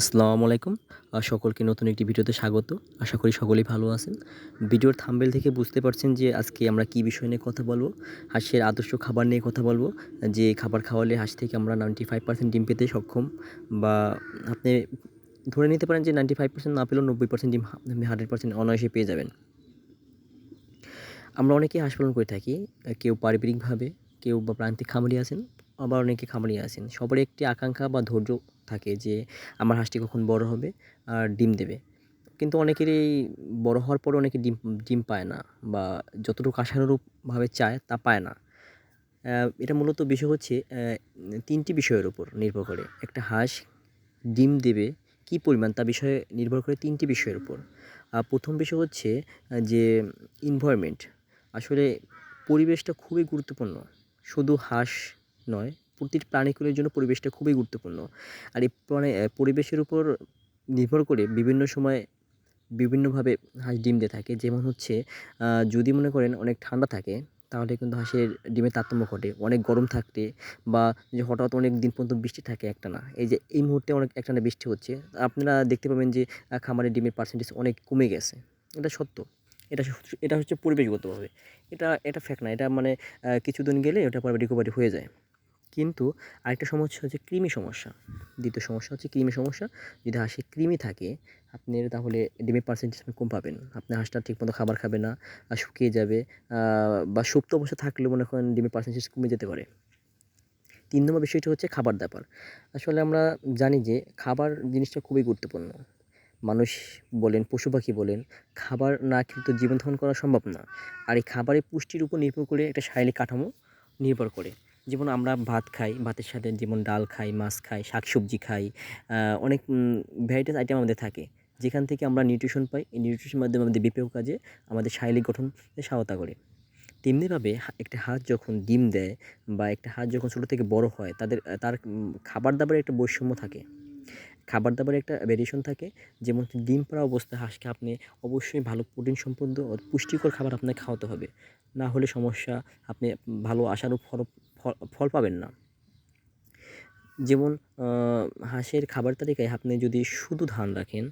আসসালামু আলাইকুম। সকলকে নতুন একটি ভিডিওতে স্বাগত। আশা করি সকলেই ভালো আছেন। ভিডিওর থাম্বেল থেকে বুঝতে পারছেন যে আজকে আমরা কি বিষয় নিয়ে কথা বলব, হাঁসের আদর্শ খাবার নিয়ে কথা বলব। যে খাবার খাওয়ালে হাঁস থেকে আমরা নাইনটি ফাইভ পার্সেন্ট ডিম পেতে সক্ষম বা আপনি ধরে নিতে পারেন যে নাইনটি ফাইভ পার্সেন্ট না পেলেও নব্বই পার্সেন্ট ডিম আপনি হান্ড্রেড পার্সেন্ট অনায়াসে পেয়ে যাবেন। আমরা অনেকেই হাঁস পালন করে থাকি, কেউ পারিবারিকভাবে, কেউ বা প্রান্তিক খামারি আছেন। আবার অনেকে খামারি আছেন। সবারই একটি আকাঙ্ক্ষা বা ধৈর্য থাকে যে, আমার হাঁসটি কখন বড় হবে আর ডিম দেবে। কিন্তু অনেকেরই বড় হওয়ার পরে অনেকে ডিম ডিম পায় না বা যতটুকু আশানুরূপভাবে চায় তা পায় না। এটা মূলত বিষয় হচ্ছে তিনটি বিষয়ের উপর নির্ভর করে। একটা হাঁস ডিম দেবে কী পরিমাণ তা বিষয়ে নির্ভর করে তিনটি বিষয়ের উপর। প্রথম বিষয় হচ্ছে যে ইনভায়রনমেন্ট আসলে পরিবেশটা খুবই গুরুত্বপূর্ণ। শুধু হাঁস নয়, প্রতিটি প্রাণীকুলের জন্য পরিবেশটা খুবই গুরুত্বপূর্ণ। আর এই প্রাণী পরিবেশের উপর নির্ভর করে বিভিন্ন সময় বিভিন্নভাবে হাঁস ডিম দিয়ে থাকে। যেমন হচ্ছে যদি মনে করেন অনেক ঠান্ডা থাকে, তাহলে কিন্তু হাঁসের ডিমের তারতম্য ঘটে। অনেক গরম থাকতে বা যে হঠাৎ অনেক দিন পর্যন্ত বৃষ্টি থাকে একটানা এই যে এই মুহূর্তে অনেক একটানা বৃষ্টি হচ্ছে। আপনারা দেখতে পাবেন যে খামারের ডিমের পার্সেন্টেজ অনেক কমে গেছে। এটা সত্য। এটা এটা হচ্ছে পরিবেশগতভাবে। এটা এটা ফ্যাক্ট না। এটা মানে কিছুদিন গেলে ওটা পরে রিকভারি হয়ে যায়। কিন্তু আরেকটা সমস্যা হচ্ছে কৃমি সমস্যা। দ্বিতীয় সমস্যা হচ্ছে কৃমি সমস্যা। যদি হাঁসে কৃমি থাকে, আপনি তাহলে ডিমের পার্সেন্টেজ কম পাবেন। আপনার হাঁসটা ঠিকমতো খাবার খাবে না শুকিয়ে যাবে বা সুপ্ত অবস্থা থাকলেও মনে করেন ডিমের পার্সেন্টেজ কমে যেতে পারে। তিন নম্বর বিষয়টি হচ্ছে খাবার দাবার। আসলে আমরা জানি যে খাবার জিনিসটা খুবই গুরুত্বপূর্ণ। মানুষ বলেন, পশু পাখি বলেন, খাবার না খেলে তো জীবন ধারণ করা সম্ভব না। আর এই খাবারের পুষ্টির উপর নির্ভর করে একটা শারীরিক কাঠামো নির্ভর করে। যেমন আমরা ভাত খাই, ভাতের সাথে যেমন ডাল খাই, মাছ খাই, শাকসবজি খাই অনেক ভ্যারাইটিস আইটেম আমাদের থাকে। যেখান থেকে আমরা নিউট্রিশন পাই, এই নিউট্রিশন মাধ্যমে আমাদের বিপেও কাজে, আমাদের শারীরিক গঠন সহায়তা করে। তেমনিভাবে একটা হাঁস যখন ডিম দেয় বা একটা হাঁস যখন ছোটো থেকে বড় হয়, তাদের, তার খাবার দাবারের একটা বৈষম্য থাকে। খাবার দাবারের একটা ভেরিয়েশন থাকে, যেমন ডিম পাড়া অবস্থায় হাঁসকে আপনি অবশ্যই ভালো প্রোটিন সম্পন্ন পুষ্টিকর খাবার আপনাকে খাওয়াতে হবে। না হলে সমস্যা, আপনি ভালো আশারূপ ফল ফল- পাবেন না। যেমন হাঁসের খাবার তালিকায় আপনি যদি শুধু ধান রাখেন,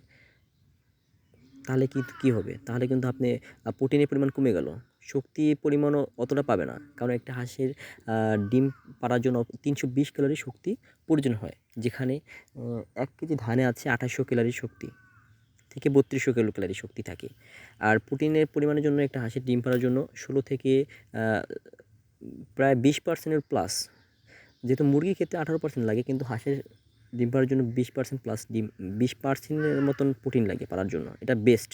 তাহলে কিন্তু কী হবে? তাহলে কিন্তু আপনি প্রোটিনের পরিমাণ কমে গেল। শক্তির পরিমাণও অতটা পাবে না। কারণ একটা হাঁসের ডিম পাড়ার জন্য তিনশো বিশ ক্যালোরি শক্তি প্রয়োজন হয়। যেখানে এক কেজি ধানে আছে আঠাশশো ক্যালোরি শক্তি থেকে বত্রিশশো কিলো ক্যালোরি শক্তি থাকে। আর প্রোটিনের পরিমাণের জন্য একটা হাঁসের ডিম পাড়ার জন্য ষোলো থেকে প্রায় বিশ পার্সেন্টের প্লাস যেহেতু মুরগির ক্ষেত্রে আঠারো পার্সেন্ট লাগে, কিন্তু হাঁসের ডিম পাড়ার জন্য বিশ পার্সেন্ট প্লাস ডিম, বিশ পার্সেন্টের মতন প্রোটিন লাগে পাড়ার জন্য। এটা বেস্ট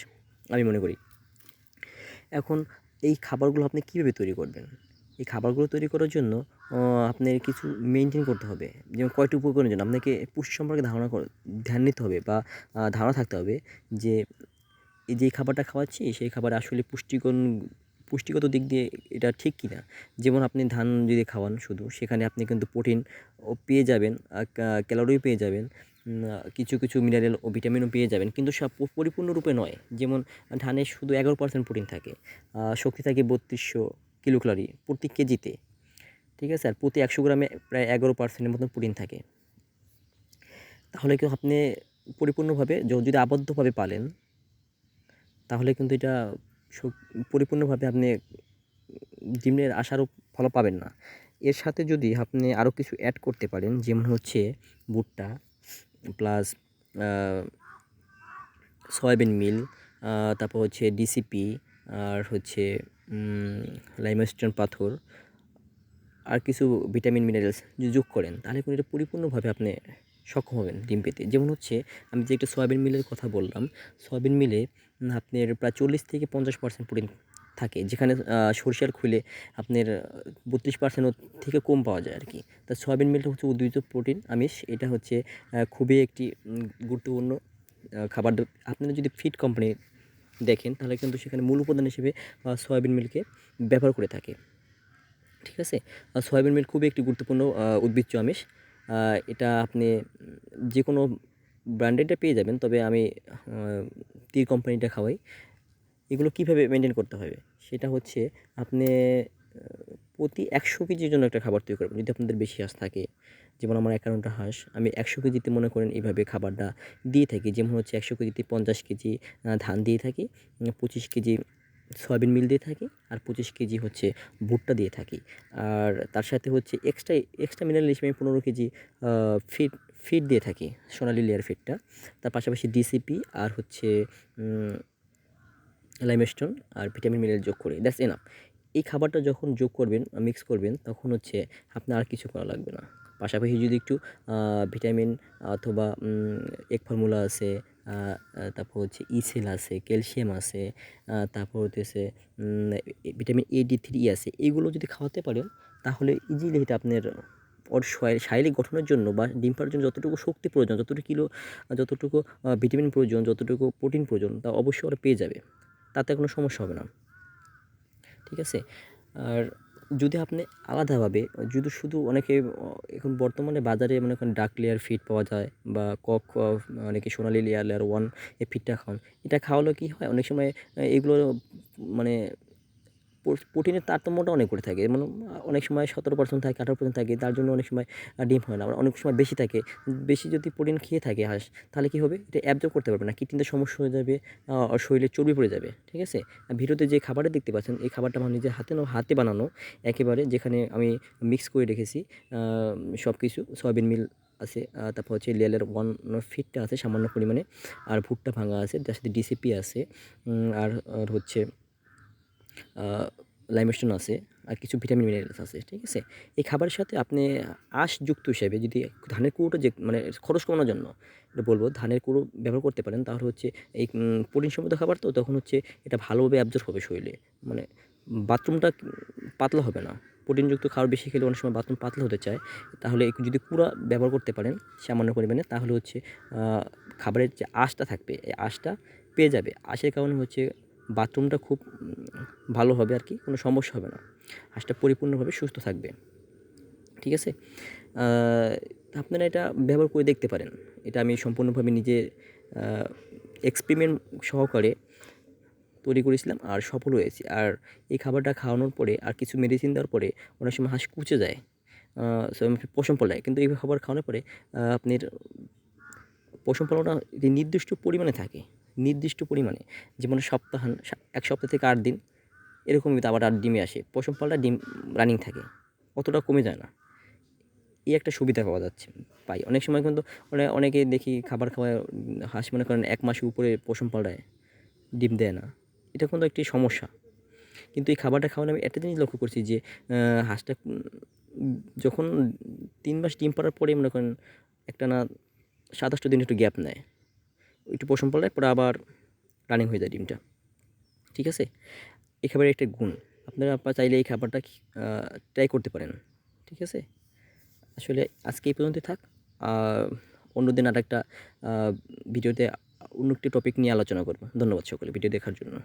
আমি মনে করি। এখন এই খাবারগুলো আপনি কীভাবে তৈরি করবেন? এই খাবারগুলো তৈরি করার জন্য আপনার কিছু মেনটেন করতে হবে। যেমন কয়টি উপকরণের জন্য আপনাকে পুষ্টি সম্পর্কে ধারণা ধ্যান নিতে হবে বা ধারণা থাকতে হবে যে যে খাবারটা খাওয়াচ্ছি, সেই খাবারে আসলে পুষ্টিগুণ পুষ্টিগত দিক দিয়ে এটা ঠিক কি না যেমন আপনি ধান যদি খাওয়ান শুধু, সেখানে আপনি কিন্তু প্রোটিন পেয়ে যাবেন ক্যালোরিও পেয়ে যাবেন কিছু কিছু মিনারেল ও ভিটামিনও পেয়ে যাবেন, কিন্তু সব পরিপূর্ণরূপে নয়। যেমন ধানে শুধু এগারো পার্সেন্ট প্রোটিন থাকে শক্তি থাকে বত্রিশশো কিলো ক্যালোরি প্রতি কেজিতে, ঠিক আছে? আর প্রতি একশো গ্রামে প্রায় এগারো পার্সেন্টের মতন প্রোটিন থাকে। তাহলে কি আপনি পরিপূর্ণভাবে, যদি আবদ্ধভাবে পালেন, তাহলে কিন্তু এটা পরিপূর্ণভাবে আপনি ডিমের আশারও ফল পাবেন না। এর সাথে যদি আপনি আরও কিছু অ্যাড করতে পারেন, যেমন হচ্ছে ভুট্টা প্লাস সয়াবিন মিল তারপর হচ্ছে ডিসিপি আর হচ্ছে লাইমস্টোন পাথর আর কিছু ভিটামিন মিনারেলস যদি যোগ করেন, তাহলে কিন্তু এটা পরিপূর্ণভাবে আপনি সক্ষম হবেন ডিম পেতে। যেমন হচ্ছে আমি যে একটা সয়াবিন মিলের কথা বললাম, সয়াবিন মিলে আপনার প্রায় চল্লিশ থেকে পঞ্চাশ পার্সেন্ট প্রোটিন থাকে। যেখানে সরিষার খুলে আপনার বত্রিশ পার্সেন্ট থেকে কম পাওয়া যায় আর কি তা সয়াবিন মিলটা হচ্ছে উদ্ভিদ প্রোটিন আমিষ। এটা হচ্ছে খুবই একটি গুরুত্বপূর্ণ খাবার। আপনারা যদি ফিড কোম্পানি দেখেন, তাহলে কিন্তু সেখানে মূল উপাদান হিসেবে সয়াবিন মিলকে ব্যবহার করে থাকে। ঠিক আছে? সয়াবিন মিল খুবই একটি গুরুত্বপূর্ণ উদ্ভিজ্জ আমিষ। এটা আপনি যে কোনো ব্র্যান্ডেডটা পেয়ে যাবেন, তবে আমি তীর কোম্পানিটা খাওয়াই। এগুলো কীভাবে মেনটেন করতে হবে? সেটা হচ্ছে আপনি প্রতি একশো কেজির জন্য একটা খাবার তৈরি করবেন, যদি আপনাদের বেশি হাঁস থাকে। যেমন আমার একান্নটা হাঁস, আমি একশো কেজিতে মনে করেন এইভাবে খাবারটা দিয়ে থাকি। যেমন হচ্ছে একশো কেজিতে পঞ্চাশ কেজি ধান দিয়ে থাকি পঁচিশ কেজি সয়াবিন মিল দিয়ে থাকি, আর পঁচিশ কেজি হচ্ছে ভুট্টা দিয়ে থাকি। আর তার সাথে হচ্ছে এক্সট্রা এক্সট্রা মিনারেল হিসেবে আমি পনেরো কেজি ফিড ফিড দিয়ে থাকি, সোনালি লেয়ার ফিডটা তার পাশাপাশি ডিসিপি আর হচ্ছে লাইমস্টোন আর ভিটামিন মিনারেল যোগ করি দ্যাটস এনাফ এই খাবারটা যখন যোগ করবেন মিক্স করবেন, তখন হচ্ছে আপনার আর কিছু করা লাগবে না। পাশাপাশি যদি একটু ভিটামিন অথবা এক ফর্মুলা আছে তারপর হচ্ছে ইসেল আছে ক্যালসিয়াম আছে তারপর হচ্ছে ভিটামিন এ ডি থ্রি আছে এইগুলো যদি খাওয়াতে পারেন, তাহলে ইজিলি এটা আপনার ওর শরীর- শারীরিক গঠনের জন্য বা ডিম পাড়ার জন্য যতটুকু শক্তি প্রয়োজন, যতটুকু কিলো, যতটুকু ভিটামিন প্রয়োজন, যতটুকু প্রোটিন প্রয়োজন, তা অবশ্যই ওরা পেয়ে যাবে। তাতে কোনো সমস্যা হবে না। ঠিক আছে? আর যদি আপনি আলাদাভাবে, যদি শুধু অনেকে এখন বর্তমানে বাজারে মনে করেন ডাক লেয়ার ফিড পাওয়া যায় বা কক অনেকে সোনালি লেয়ার লেয়ার ওয়ান এই ফিটটা খাওয়ান, এটা খাওয়ালে কী হয়? অনেক সময় এগুলো মানে প্রোটিনের তারতম্যটা অনেক করে থাকে। যেমন অনেক সময় সতেরো পার্সেন্ট থাকে, আঠারো পার্সেন্ট থাকে, তার জন্য অনেক সময় ডিম হয় না। আবার অনেক সময় বেশি থাকে। বেশি যদি প্রোটিন খেয়ে থাকে হাঁস, তাহলে কী হবে? এটা অ্যাবজর্ব করতে পারবে না। কিডনিতে সমস্যা হয়ে যাবে শরীরে চর্বি পড়ে যাবে, ঠিক আছে? ভিডিওতে যে খাবারটা দেখতে পাচ্ছেন, এই খাবারটা আমার নিজের হাতে না- হাতে বানানো। একেবারে যেখানে আমি মিক্স করে রেখেছি সব কিছু সয়াবিন মিল আছে তারপর হচ্ছে লেয়ালের ওয়ান ফিটটা আছে সামান্য পরিমাণে। আর ভুট্টা ভাঙা আছে যার সাথে ডিসিপি আছে। আর হচ্ছে লাইমস্টোন আছে আর কিছু ভিটামিন মিনারেলস আছে, ঠিক আছে? এই খাবারের সাথে আপনি আঁশযুক্ত হিসেবে যদি ধানের কুড়োটা যে মানে খরচ কমানোর জন্য এটা বলব, ধানের কুড়ো ব্যবহার করতে পারেন, তাহলে হচ্ছে এই প্রোটিন সমৃদ্ধ খাবার তো তখন হচ্ছে এটা ভালোভাবে অ্যাবজর্ব হবে শরীরে। মানে বাথরুমটা পাতলা হবে না। প্রোটিনযুক্ত খাবার বেশি খেলে অনেক সময় বাথরুম পাতলা হতে চায়। তাহলে যদি কুড়া ব্যবহার করতে পারেন সামান্য পরিমাণে, তাহলে হচ্ছে খাবারের যে আঁশটা থাকবে, এই আঁশটা পেয়ে যাবে। আঁশের কারণে হচ্ছে বাথরুমটা খুব ভালো হবে আর কি, কোনো সমস্যা হবে না। হাঁসটা পরিপূর্ণভাবে সুস্থ থাকবে। ঠিক আছে? আপনারা এটা ব্যবহার করে দেখতে পারেন। এটা আমি সম্পূর্ণভাবে নিজে এক্সপেরিমেন্ট সহকারে তৈরি করেছিলাম আর সফল হয়েছি। আর এই খাবারটা খাওয়ানোর পরে আর কিছু মেডিসিন দেওয়ার পরে অনেক সময় হাঁস কুচে যায়। পশম পলায় কিন্তু এই খাবার খাওয়ানোর পরে আপনার পশম পালনটা নির্দিষ্ট পরিমাণে থাকে। নির্দিষ্ট পরিমাণে যেমন সপ্তাহ এক সপ্তাহ থেকে আট দিন এরকমই আবার আর ডিমে আসে। পশম পালটা ডিম রানিং থাকে অতটা কমে যায় না। এই একটা সুবিধা পাওয়া যাচ্ছে পাই। অনেক সময় কিন্তু অনেকে দেখি খাবার খাওয়ায় উম, হাঁস মনে করেন এক মাসের উপরে পশম পাল্টায় ডিম দেয় না। এটা কিন্তু একটি সমস্যা। কিন্তু এই খাবারটা খাওয়ানো আমি একটা জিনিস লক্ষ্য করছি যে হাঁসটা যখন তিন মাস ডিম পাড়ার পরে মনে করেন একটা না সাতাশটা দিন একটু গ্যাপ নেয়। একটু পশম পড়লে পরে আবার রানিং হয়ে যায় ডিমটা। ঠিক আছে? এই খাবারের একটা গুণ। আপনারা আপনারা চাইলে এই খাবারটা ট্রাই করতে পারেন। ঠিক আছে? আসলে আজকে এই পর্যন্তই থাক। অন্য অন্যদিন আর একটা ভিডিওতে অন্য একটি টপিক নিয়ে আলোচনা করব। ধন্যবাদ সকলে ভিডিও দেখার জন্য।